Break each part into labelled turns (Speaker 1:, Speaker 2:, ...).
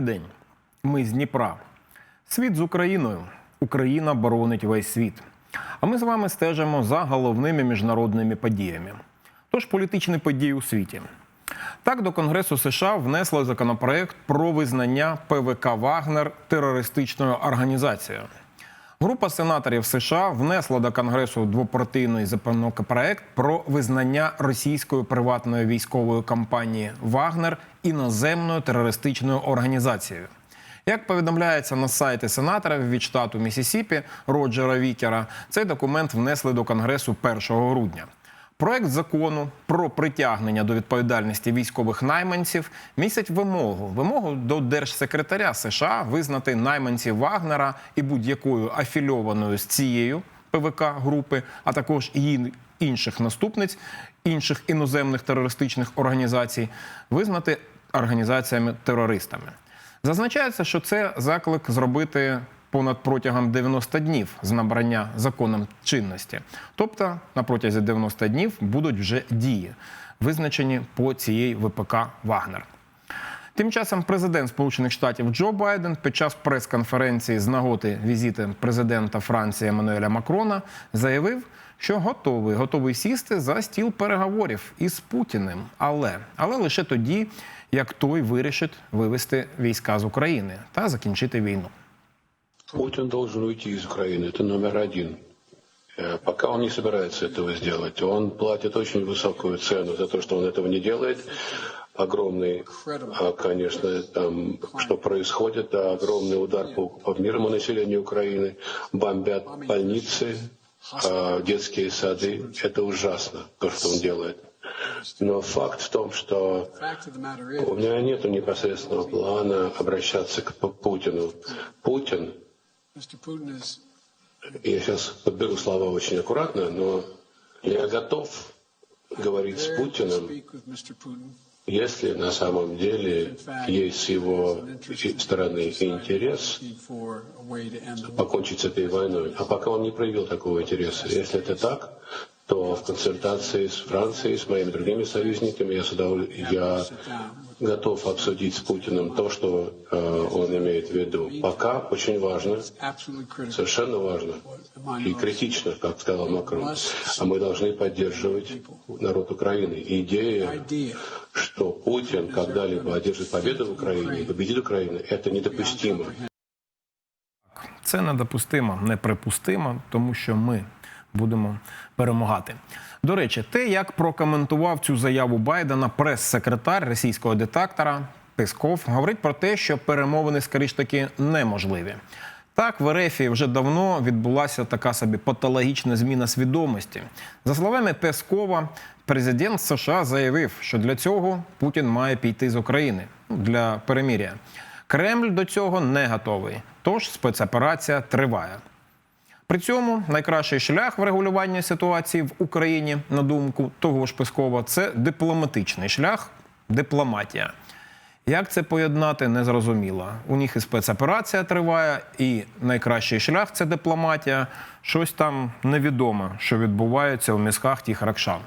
Speaker 1: Добрий день. Ми з Дніпра. Світ з Україною. Україна боронить весь світ. А ми з вами стежимо за головними міжнародними подіями. Тож політичні події у світі. Так, до Конгресу США внесли законопроект про визнання ПВК Вагнер терористичною організацією. Група сенаторів США внесла до Конгресу двопартійний законопроект про визнання російської приватної військової компанії Вагнер іноземною терористичною організацією. Як повідомляється на сайті сенаторів від штату Місісіпі Роджера Вікера, цей документ внесли до Конгресу 1 грудня. Проект закону про притягнення до відповідальності військових найманців містить вимогу вимогу до держсекретаря США визнати найманців Вагнера і будь-якою афільованою з цією ПВК групи, а також її інших наступниць інших іноземних терористичних організацій, визнати організаціями терористами. Зазначається, що це заклик зробити понад протягом 90 днів з набрання законом чинності. Тобто на протязі 90 днів будуть вже дії, визначені по цієї ВПК Вагнер. Тим часом президент Сполучених Штатів Джо Байден під час прес-конференції з нагоди візиту президента Франції Еммануеля Макрона заявив, що готовий, готовий сісти за стіл переговорів із Путіним, але але лише тоді, як той вирішить вивести війська з України та закінчити війну.
Speaker 2: Путин должен уйти из Украины, это номер один. Э, Пока он не собирается этого сделать, он платит очень высокую цену за то, что он этого не делает. Огромный, а, конечно, там, что происходит, да, огромный удар по, по мирному населению Украины, бомбят больницы, а, детские сады. Это ужасно, то, что он делает. Но факт в том, что у меня нет непосредственного плана обращаться к Пу- Путину. Путин я сейчас подберу слова очень аккуратно, но я готов говорить с Путиным, если на самом деле есть с его стороны интерес покончить с этой войной. А пока он не проявил такого интереса. Если это так, то в консультации с Францией, с моими другими союзниками, я, с удоволь- я готов обсудить с Путиным то, что э, он имеет в виду. Пока очень важно, совершенно важно и критично, как сказал Макрон, а мы должны поддерживать народ Украины. Идея, что Путин когда-либо одержит победу в Украине, победит Украину, это недопустимо.
Speaker 1: Це недопустимо, неприпустимо, тому що ми будемо перемагати. До речі, те, як прокоментував цю заяву Байдена прес-секретар російського диктатора Песков, говорить про те, що перемовини скоріш таки неможливі. Так, в РФ вже давно відбулася така собі патологічна зміна свідомості. За словами Пескова, президент США заявив, що для цього Путін має піти з України ну, для переміря. Кремль до цього не готовий, тож спецоперація триває. При цьому найкращий шлях врегулювання ситуації в Україні, на думку того ж Пескова, це дипломатичний шлях, дипломатія. Як це поєднати, не зрозуміло. У них і спецоперація триває, і найкращий шлях це дипломатія. Щось там невідоме, що відбувається у мізках тих ракшан.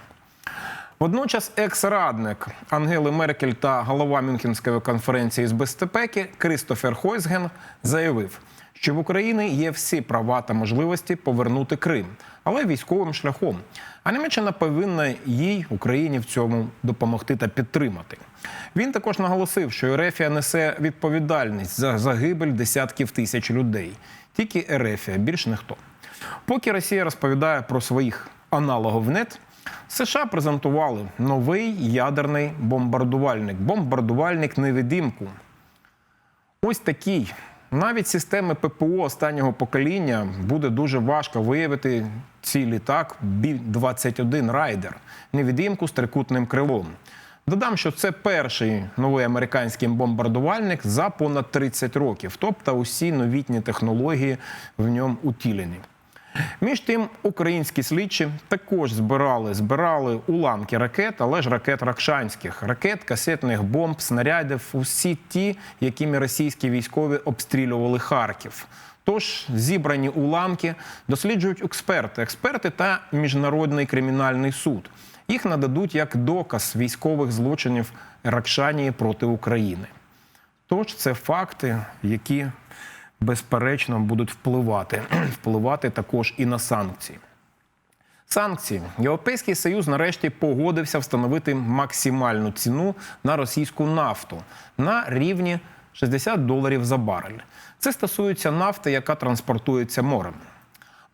Speaker 1: Водночас екс-радник Ангели Меркель та голова Мюнхенської конференції з безпеки Кристофер Хойсген заявив, що в Україні є всі права та можливості повернути Крим, але військовим шляхом. А Німеччина повинна їй Україні в цьому допомогти та підтримати. Він також наголосив, що Ерефія несе відповідальність за загибель десятків тисяч людей. Тільки Ерефія, більш ніхто. Поки Росія розповідає про своїх аналогів НЕТ, США презентували новий ядерний бомбардувальник, бомбардувальник невидимку. Ось такий. Навіть системи ППО останнього покоління буде дуже важко виявити цей літак Бі-21 Райдер, невідімку з трикутним крилом. Додам, що це перший новий американський бомбардувальник за понад 30 років, тобто усі новітні технології в ньому утілені. Між тим, українські слідчі також збирали, збирали уламки ракет, але ж ракет ракшанських, ракет, касетних бомб, снарядів, усі ті, якими російські військові обстрілювали Харків. Тож зібрані уламки досліджують експерти, експерти та міжнародний кримінальний суд. Їх нададуть як доказ військових злочинів Ракшанії проти України. Тож це факти, які безперечно будуть впливати, впливати також і на санкції. Санкції. Європейський Союз нарешті погодився встановити максимальну ціну на російську нафту на рівні 60 доларів за барель. Це стосується нафти, яка транспортується морем.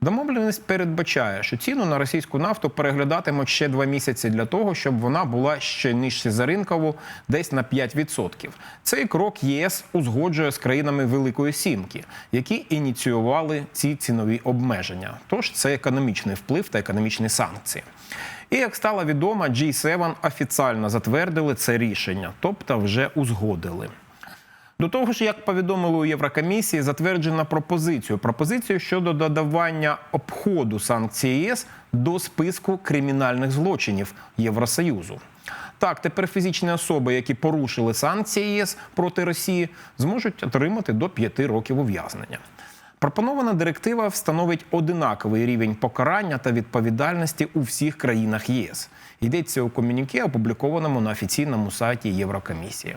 Speaker 1: Домовленість передбачає, що ціну на російську нафту переглядатимуть ще два місяці для того, щоб вона була ще нижче за ринкову, десь на 5%. Цей крок ЄС узгоджує з країнами Великої Сімки, які ініціювали ці цінові обмеження. Тож це економічний вплив та економічні санкції. І як стало відомо, G7 офіційно затвердили це рішення, тобто вже узгодили. До того ж, як повідомили у Єврокомісії, затверджена пропозицію. Пропозицію щодо додавання обходу санкцій ЄС до списку кримінальних злочинів Євросоюзу. Так, тепер фізичні особи, які порушили санкції ЄС проти Росії, зможуть отримати до 5 років ув'язнення. Пропонована директива встановить одинаковий рівень покарання та відповідальності у всіх країнах ЄС. Йдеться у комюніке, опублікованому на офіційному сайті Єврокомісії.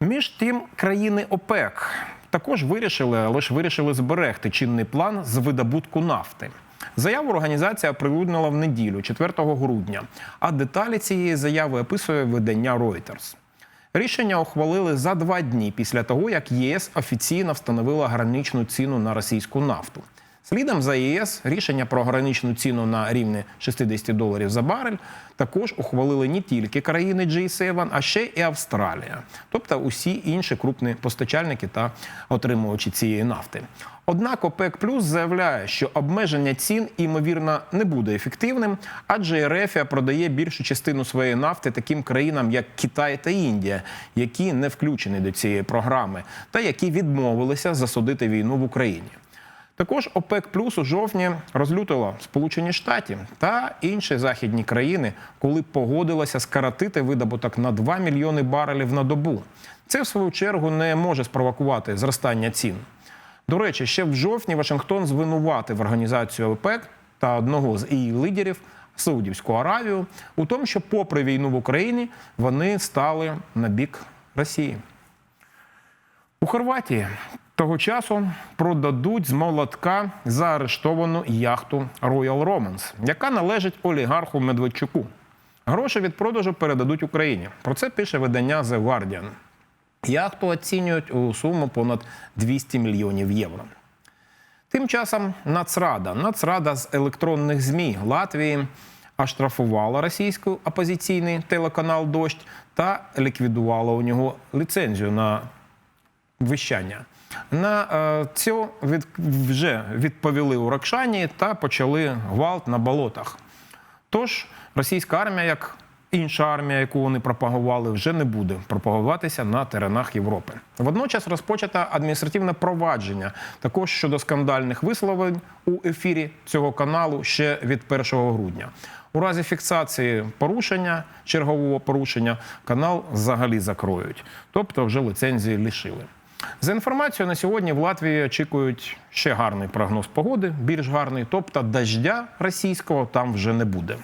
Speaker 1: Між тим, країни ОПЕК також вирішили, але ж вирішили зберегти чинний план з видобутку нафти. Заяву організація оприлюднила в неділю, 4 грудня. А деталі цієї заяви описує видання Reuters. Рішення ухвалили за два дні після того, як ЄС офіційно встановила граничну ціну на російську нафту. Слідом за ЄС рішення про граничну ціну на рівні 60 доларів за барель також ухвалили не тільки країни G7, а ще і Австралія, тобто усі інші крупні постачальники та отримувачі цієї нафти. Однак ОПЕК Плюс заявляє, що обмеження цін ймовірно не буде ефективним, адже РФ продає більшу частину своєї нафти таким країнам, як Китай та Індія, які не включені до цієї програми, та які відмовилися засудити війну в Україні. Також ОПЕК Плюс у жовтні розлютило Сполучені Штати та інші західні країни, коли погодилося скоротити видобуток на 2 мільйони барелів на добу. Це в свою чергу не може спровокувати зростання цін. До речі, ще в жовтні Вашингтон звинуватив організацію ОПЕК та одного з її лідерів Саудівську Аравію у тому, що, попри війну в Україні, вони стали на бік Росії. У Хорватії того часу продадуть з молотка заарештовану яхту Royal Romance, яка належить олігарху Медведчуку. Гроші від продажу передадуть Україні. Про це пише видання The Guardian. Яхту оцінюють у суму понад 200 мільйонів євро. Тим часом Нацрада, Нацрада з електронних ЗМІ Латвії оштрафувала російський опозиційний телеканал Дощ та ліквідувала у нього ліцензію на вищання. На е, цю вже відповіли у Ракшані та почали гвалт на болотах. Тож російська армія, як інша армія, яку вони пропагували, вже не буде пропагуватися на теренах Європи. Водночас розпочато адміністративне провадження також щодо скандальних висловлень у ефірі цього каналу ще від 1 грудня. У разі фіксації порушення, чергового порушення, канал взагалі закроють, тобто вже ліцензії лишили. За інформацією на сьогодні в Латвії очікують ще гарний прогноз погоди, більш гарний, тобто дождя російського там вже не буде.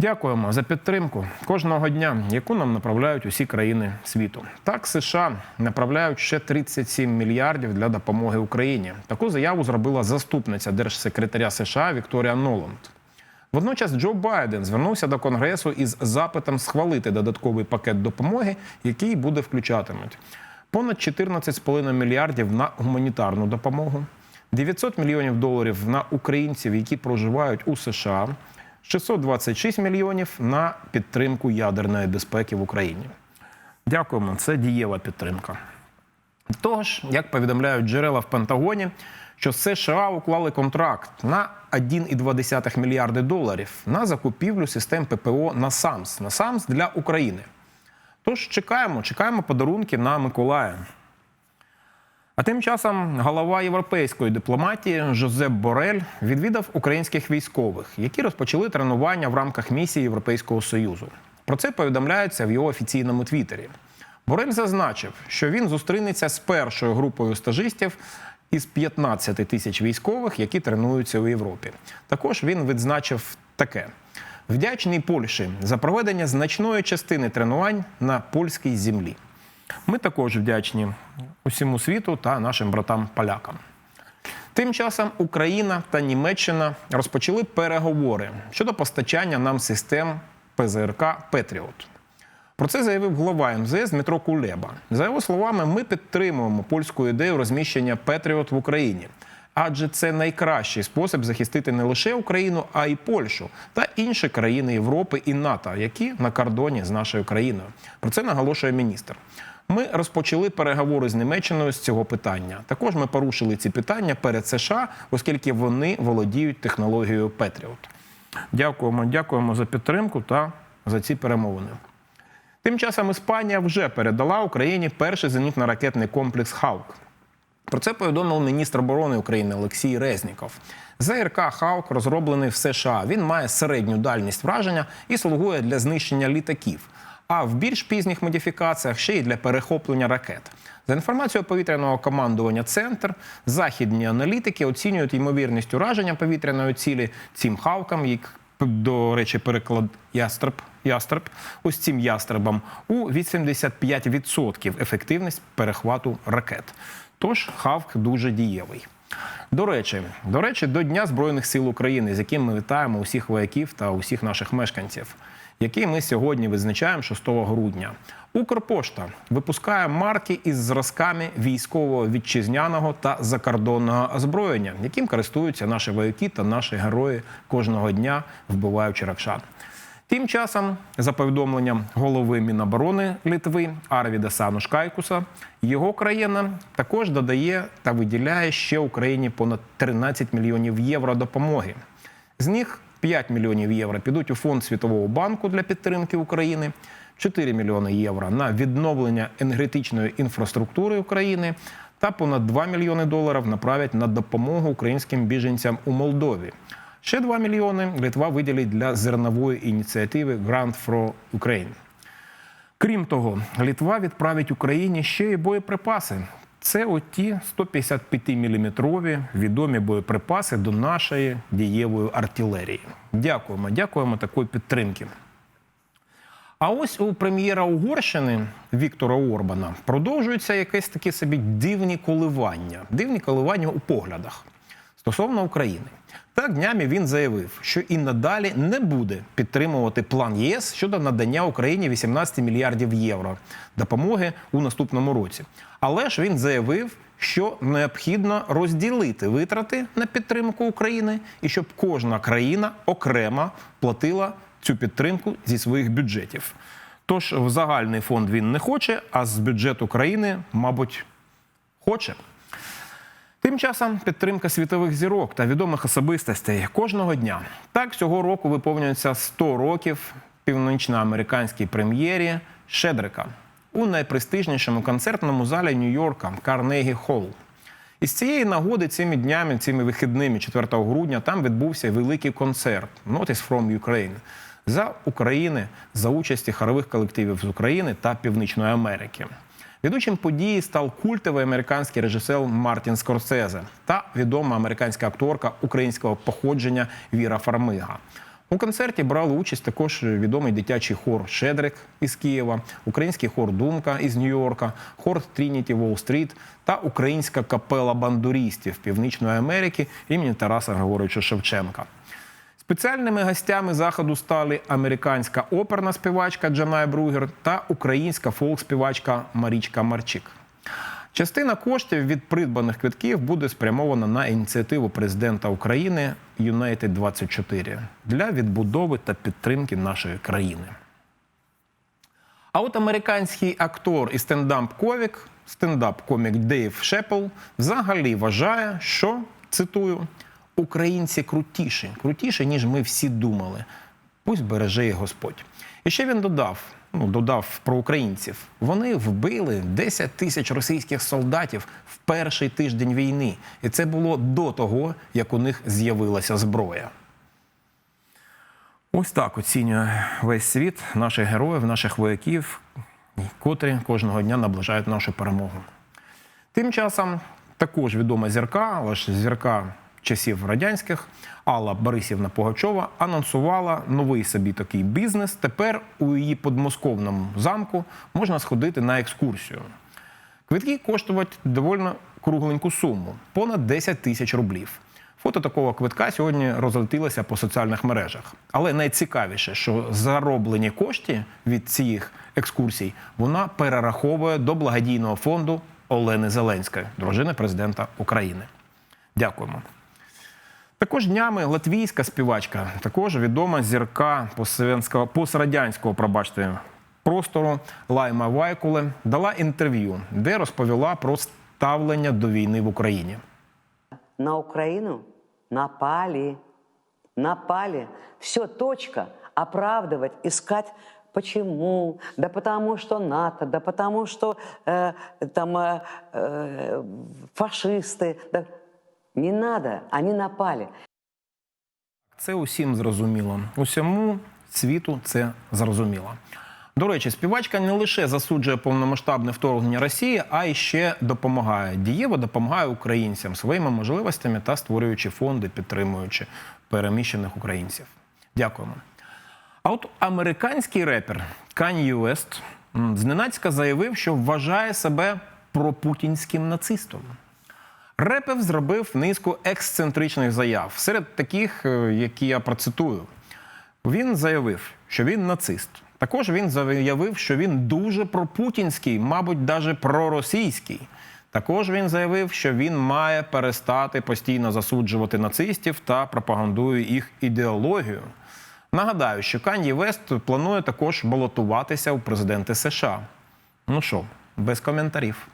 Speaker 1: Дякуємо за підтримку кожного дня, яку нам направляють усі країни світу. Так, США направляють ще 37 мільярдів для допомоги Україні. Таку заяву зробила заступниця держсекретаря США Вікторія Ноланд. Водночас Джо Байден звернувся до Конгресу із запитом схвалити додатковий пакет допомоги, який буде включатимуть понад 14,5 мільярдів на гуманітарну допомогу, 900 мільйонів доларів на українців, які проживають у США, 626 мільйонів на підтримку ядерної безпеки в Україні. Дякуємо, це дієва підтримка. Того ж, як повідомляють джерела в Пентагоні, що США уклали контракт на 1,2 мільярди доларів на закупівлю систем ППО на САМС, на САМС для України. Тож чекаємо, чекаємо подарунки на Миколая. А тим часом голова європейської дипломатії Жозеп Борель відвідав українських військових, які розпочали тренування в рамках місії Європейського союзу. Про це повідомляється в його офіційному твіттері. Борель зазначив, що він зустрінеться з першою групою стажистів із 15 тисяч військових, які тренуються у Європі. Також він відзначив таке: вдячний Польщі за проведення значної частини тренувань на польській землі. Ми також вдячні усьому світу та нашим братам-полякам. Тим часом Україна та Німеччина розпочали переговори щодо постачання нам систем ПЗРК Петріот. Про це заявив глава МЗС Дмитро Кулеба. За його словами, ми підтримуємо польську ідею розміщення Петріот в Україні, адже це найкращий спосіб захистити не лише Україну, а й Польщу та інші країни Європи і НАТО, які на кордоні з нашою країною. Про це наголошує міністр. Ми розпочали переговори з Німеччиною з цього питання. Також ми порушили ці питання перед США, оскільки вони володіють технологією Петріот. Дякуємо, дякуємо за підтримку та за ці перемовини. Тим часом Іспанія вже передала Україні перший зенітно-ракетний комплекс Хаук. Про це повідомив міністр оборони України Олексій Резніков. ЗРК Хаук розроблений в США. Він має середню дальність враження і слугує для знищення літаків. А в більш пізніх модифікаціях ще й для перехоплення ракет. За інформацією повітряного командування Центр, західні аналітики оцінюють ймовірність ураження повітряної цілі цим хавкам, до речі, переклад ястреб, ястреб, ось цим ястребам у 85% ефективність перехвату ракет. Тож хавк дуже дієвий. До речі, до речі, до Дня Збройних сил України, з яким ми вітаємо усіх вояків та усіх наших мешканців, який ми сьогодні визначаємо 6 грудня. Укрпошта випускає марки із зразками військового вітчизняного та закордонного озброєння, яким користуються наші вояки та наші герої кожного дня, вбиваючи ракшан. Тим часом, за повідомленням голови Міноборони Литви Арвіда Санушкайкуса, його країна також додає та виділяє ще Україні понад 13 мільйонів євро допомоги. З них 5 мільйонів євро підуть у фонд Світового банку для підтримки України, 4 мільйони євро на відновлення енергетичної інфраструктури України та понад 2 мільйони доларів направлять на допомогу українським біженцям у Молдові. Ще 2 мільйони Литва виділить для зернової ініціативи Grant for Ukraine. Крім того, Литва відправить Україні ще й боєприпаси. Це оті 155-мм відомі боєприпаси до нашої дієвої артилерії. Дякуємо, дякуємо такої підтримки. А ось у прем'єра Угорщини Віктора Орбана продовжуються якесь такі собі дивні коливання, дивні коливання у поглядах стосовно України. Так днями він заявив, що і надалі не буде підтримувати план ЄС щодо надання Україні 18 мільярдів євро допомоги у наступному році. Але ж він заявив, що необхідно розділити витрати на підтримку України і щоб кожна країна окремо платила цю підтримку зі своїх бюджетів. Тож в загальний фонд він не хоче, а з бюджету країни, мабуть, хоче. Тим часом підтримка світових зірок та відомих особистостей кожного дня. Так цього року виповнюється 100 років північноамериканській прем'єрі Шедрика у найпрестижнішому концертному залі Нью-Йорка Карнегі Холл. І з цієї нагоди цими днями, цими вихідними 4 грудня, там відбувся великий концерт Notice from Ukraine за України за участі хорових колективів з України та Північної Америки. Ведучим події став культовий американський режисер Мартін Скорсезе та відома американська акторка українського походження Віра Фармига. У концерті брали участь також відомий дитячий хор Шедрик із Києва, український хор Думка із Нью-Йорка, хор Трініті Уолл-стріт та українська капела бандурістів Північної Америки імені Тараса Григоровича Шевченка. Спеціальними гостями заходу стали американська оперна співачка Джанай Бругер та українська фолк-співачка Марічка Марчик. Частина коштів від придбаних квитків буде спрямована на ініціативу президента України United 24 для відбудови та підтримки нашої країни. А от американський актор і стендап-ковік, стендап-комік Дейв Шепл взагалі вважає, що цитую українці крутіші, крутіші, ніж ми всі думали. Пусть береже їх Господь. І ще він додав: ну, додав про українців. Вони вбили 10 тисяч російських солдатів в перший тиждень війни. І це було до того, як у них з'явилася зброя. Ось так оцінює весь світ наших героїв, наших вояків, котрі кожного дня наближають нашу перемогу. Тим часом також відома зірка, але ж зірка часів радянських, Алла Борисівна Пугачова анонсувала новий собі такий бізнес. Тепер у її подмосковному замку можна сходити на екскурсію. Квитки коштують доволі кругленьку суму понад 10 тисяч рублів. Фото такого квитка сьогодні розлетілося по соціальних мережах. Але найцікавіше, що зароблені кошти від цих екскурсій вона перераховує до благодійного фонду Олени Зеленської, дружини президента України. Дякуємо. Також днями латвійська співачка, також відома зірка пострадянського, пострадянського, пробачте, простору Лайма Вайкуле дала інтерв'ю, де розповіла про ставлення до війни в Україні.
Speaker 3: на Украину напали, напали. Все, точка. Оправдывать, искать, почему? Да потому что НАТО, да потому что э, там э, э, фашисты. Да. Не надо, они напали.
Speaker 1: Це усім зрозуміло. Усьому світу це зрозуміло. До речі, співачка не лише засуджує повномасштабне вторгнення Росії, а й ще допомагає. Дієво допомагає українцям своїми можливостями та створюючи фонди, підтримуючи переміщених українців. Дякуємо. А от американський репер Кан'є Уест зненацька заявив, що вважає себе пропутінським нацистом. Репев зробив низку ексцентричних заяв. Серед таких, е, які я процитую, він заявив, що він нацист. Також він заявив, що він дуже пропутінський, мабуть, навіть проросійський. Також він заявив, що він має перестати постійно засуджувати нацистів та пропагандує їх ідеологію. Нагадаю, що Кан'ї Вест планує також балотуватися у президенти США. Ну що, без коментарів.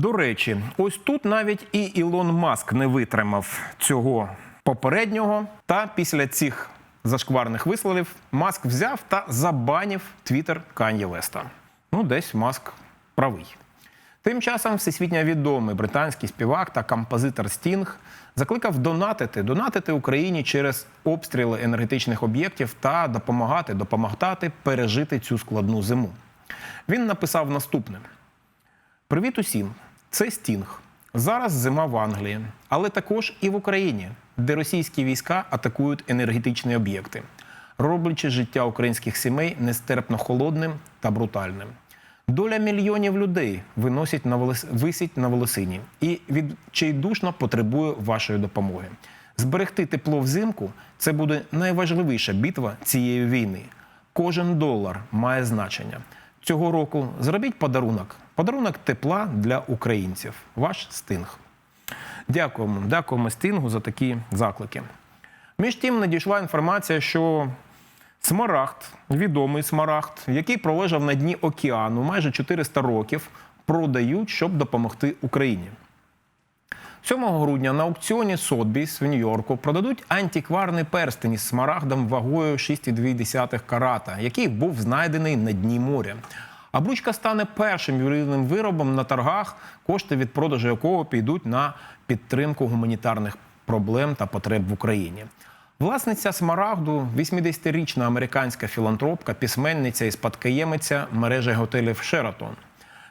Speaker 1: До речі, ось тут навіть і Ілон Маск не витримав цього попереднього. Та після цих зашкварних висловів Маск взяв та забанив твіттер Кан'є Веста. Ну, десь Маск правий. Тим часом всесвітньо відомий британський співак та композитор Стінг закликав донатити, донатити Україні через обстріли енергетичних об'єктів та допомагати, допомагати пережити цю складну зиму. Він написав наступне: Привіт усім! Це Стінг. Зараз зима в Англії, але також і в Україні, де російські війська атакують енергетичні об'єкти, роблячи життя українських сімей нестерпно холодним та брутальним. Доля мільйонів людей виносить на волос... висить на волосині і відчайдушно потребує вашої допомоги. Зберегти тепло взимку це буде найважливіша битва цієї війни. Кожен долар має значення. Цього року зробіть подарунок. Подарунок тепла для українців. Ваш стинг. Дякуємо, дякуємо Стінгу за такі заклики. Між тим надійшла інформація, що Смарагд, відомий смарагд, який пролежав на дні океану майже 400 років, продають, щоб допомогти Україні. 7 грудня на аукціоні Сотбіс в Нью-Йорку продадуть антикварний перстень із смарагдом вагою 6,2 карата, який був знайдений на дні моря. Обручка стане першим ювелірним виробом на торгах, кошти від продажу якого підуть на підтримку гуманітарних проблем та потреб в Україні. Власниця смарагду 80-річна американська філантропка, письменниця і спадкоємиця мережі готелів Шератон.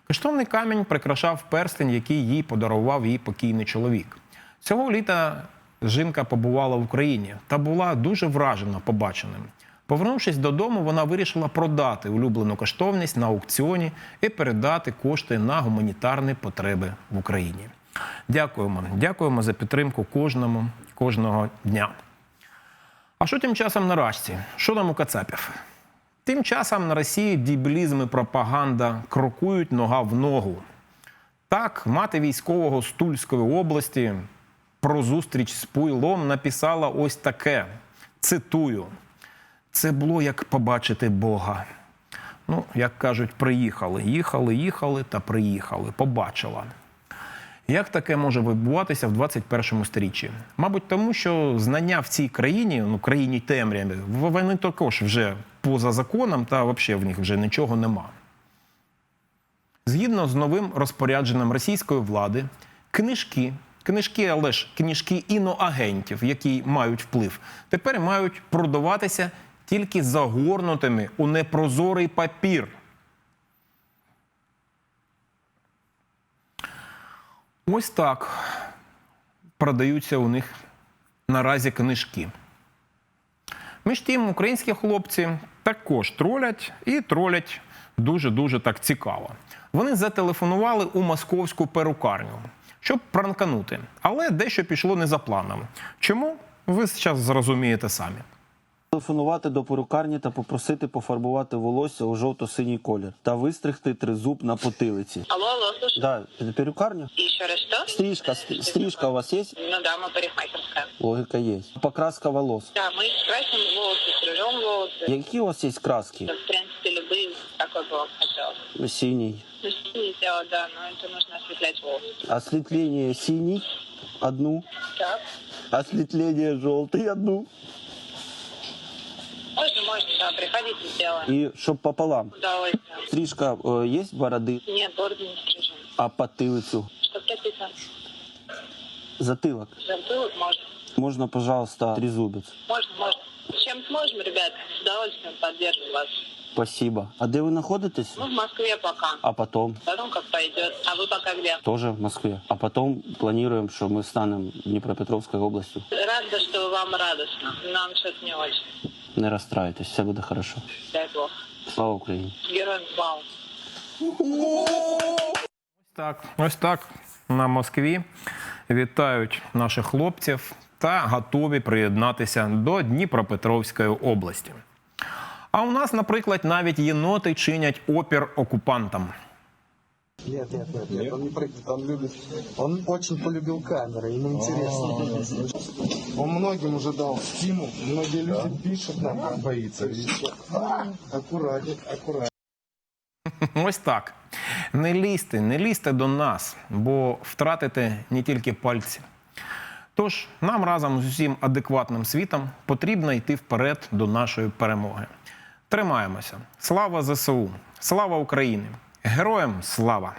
Speaker 1: Коштовний камінь прикрашав перстень, який їй подарував її покійний чоловік. Цього літа жінка побувала в Україні та була дуже вражена побаченим. Повернувшись додому, вона вирішила продати улюблену коштовність на аукціоні і передати кошти на гуманітарні потреби в Україні. Дякуємо, дякуємо за підтримку кожному кожного дня. А що тим часом на Рашці? Що там у Кацапів? Тим часом на Росії дібілізм і пропаганда крокують нога в ногу. Так, мати військового з Тульської області про зустріч з Пуйлом написала ось таке: цитую: це було як побачити Бога. Ну, як кажуть, приїхали, їхали, їхали та приїхали, побачила. Як таке може відбуватися в 21 сторіччі? Мабуть, тому що знання в цій країні, ну країні темряві, вони також вже поза законом, та взагалі в них вже нічого нема. Згідно з новим розпорядженням російської влади, книжки, книжки, але ж книжки іноагентів, які мають вплив, тепер мають продаватися тільки загорнутими у непрозорий папір. Ось так продаються у них наразі книжки. Між тим, українські хлопці також тролять і тролять дуже-дуже так цікаво. Вони зателефонували у московську перукарню, щоб пранканути. Але дещо пішло не за планом. Чому? Ви зараз зрозумієте самі
Speaker 4: Телефонувати до перукарні та попросити пофарбувати волосся у жовто-синій колір та вистригти тризуб на потилиці.
Speaker 5: Алло, алло, слушай.
Speaker 4: Да, это перукарня?
Speaker 5: Еще раз что?
Speaker 4: Стрижка, ст- стрижка у вас есть?
Speaker 5: Ну да, мы парикмахерская.
Speaker 4: Логика есть. Покраска волос.
Speaker 5: Да, мы красим волосы, стрижем волосы.
Speaker 4: Какие у вас есть краски?
Speaker 5: Да, В принципе, любые, какой бы вам хотелось.
Speaker 4: Синий.
Speaker 5: Ну, синее дело, да, но это нужно осветлять волосы.
Speaker 4: Осветление синий одну.
Speaker 5: Так.
Speaker 4: Осветление желтый одну.
Speaker 5: Можно, можно, да, приходите, сделаем.
Speaker 4: И чтоб пополам.
Speaker 5: Удовольствие.
Speaker 4: Стрижка э, есть бороды,
Speaker 5: Нет, бороду не стрижем.
Speaker 4: а потылицу?
Speaker 5: Что прописано?
Speaker 4: Затылок.
Speaker 5: Затылок можно.
Speaker 4: Можно, пожалуйста, трезубец.
Speaker 5: Можно, можно. Чем сможем, ребят, с удовольствием поддержим вас.
Speaker 4: Спасибо. А где вы находитесь?
Speaker 5: Ну, в Москве пока.
Speaker 4: А потом?
Speaker 5: Потом как пойдет. А вы пока где?
Speaker 4: Тоже в Москве. А потом планируем, что мы станем Днепропетровской областью.
Speaker 5: Рада, что вам радостно. Нам что-то не очень.
Speaker 4: Не расстраивайтесь, все будет хорошо.
Speaker 5: Дай бог.
Speaker 4: Слава Украине.
Speaker 5: Героям слава.
Speaker 1: Так, ось так на Москві вітають наших хлопців та готові приєднатися до Дніпропетровської області. А у нас, наприклад, навіть єноти чинять опір окупантам.
Speaker 6: Нет, нет, нет, нет, он не прыгает, он любит, он очень полюбил камеры, ему интересно. Он многим уже дал стимул, многие люди пишут нам, боится, видите. Аккуратнее, аккуратнее.
Speaker 1: Ось так. Не лізьте, не лізьте до нас, бо втратите не тільки пальці. Тож нам разом з усім адекватним світом потрібно йти вперед до нашої перемоги. Тримаємося. Слава ЗСУ! Слава Україні! Героям слава!